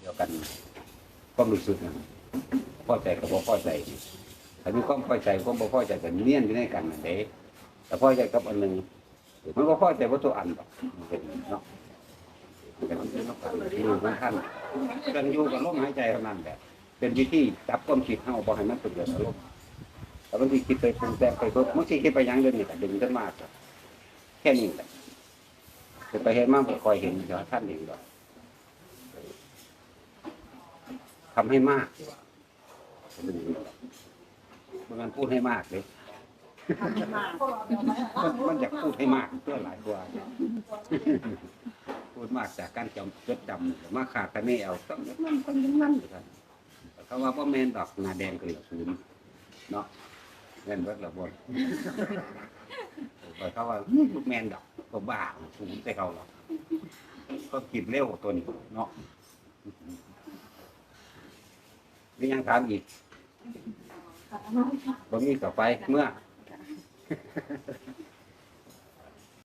เดียวกันความรู้สึกนะพ่อใจกับบ่พอใจถ้ามีความพอใจความบ่พอใจกันเนียนอยู่ในกันนั่นเด้แต่พ่อใจกับอันหนึ่งมันก็พ่อใจว่าตัวอันหรอกมันเป็นเนาะมันเป็นเนาะอยู่ของท่านกันอยู่กับลมหายใจเท่านั้นแหละเป็นวิธีจับความคิดเฮาบ่ให้มันเป็นเดือดอารมณ์แต่บางทีคิดไปปรุงแต่งไปเพิ่มบางทีคิดไปยังเดินนี่ก็ดึงขึ้นมากแค่นี้แหละไปเห็นมากไปคอยเห็นเดี๋ยวท่านเองดอก ทำให้มากดีกว่ามันพูดให้มากเลยมันมันอยากพูดให้มากเพื่อหลายกว่าพูดมากจากการจำจดจำมาขาดแคะแนนเอาต้องย่างนั้นต้องอย่างนั่งเขาว่าพ่อแมนดอกนาแดงเกลียวศูนย์เนาะแม่นเบิดละบนเขาว่าลูกแมนดอกก็บ้าศูนย์แต่เขาหรอกก็กินเร็วกว่าตัวนี้เนาะ นี่ยังถามอีกบ่มีต่อไปเมื่อ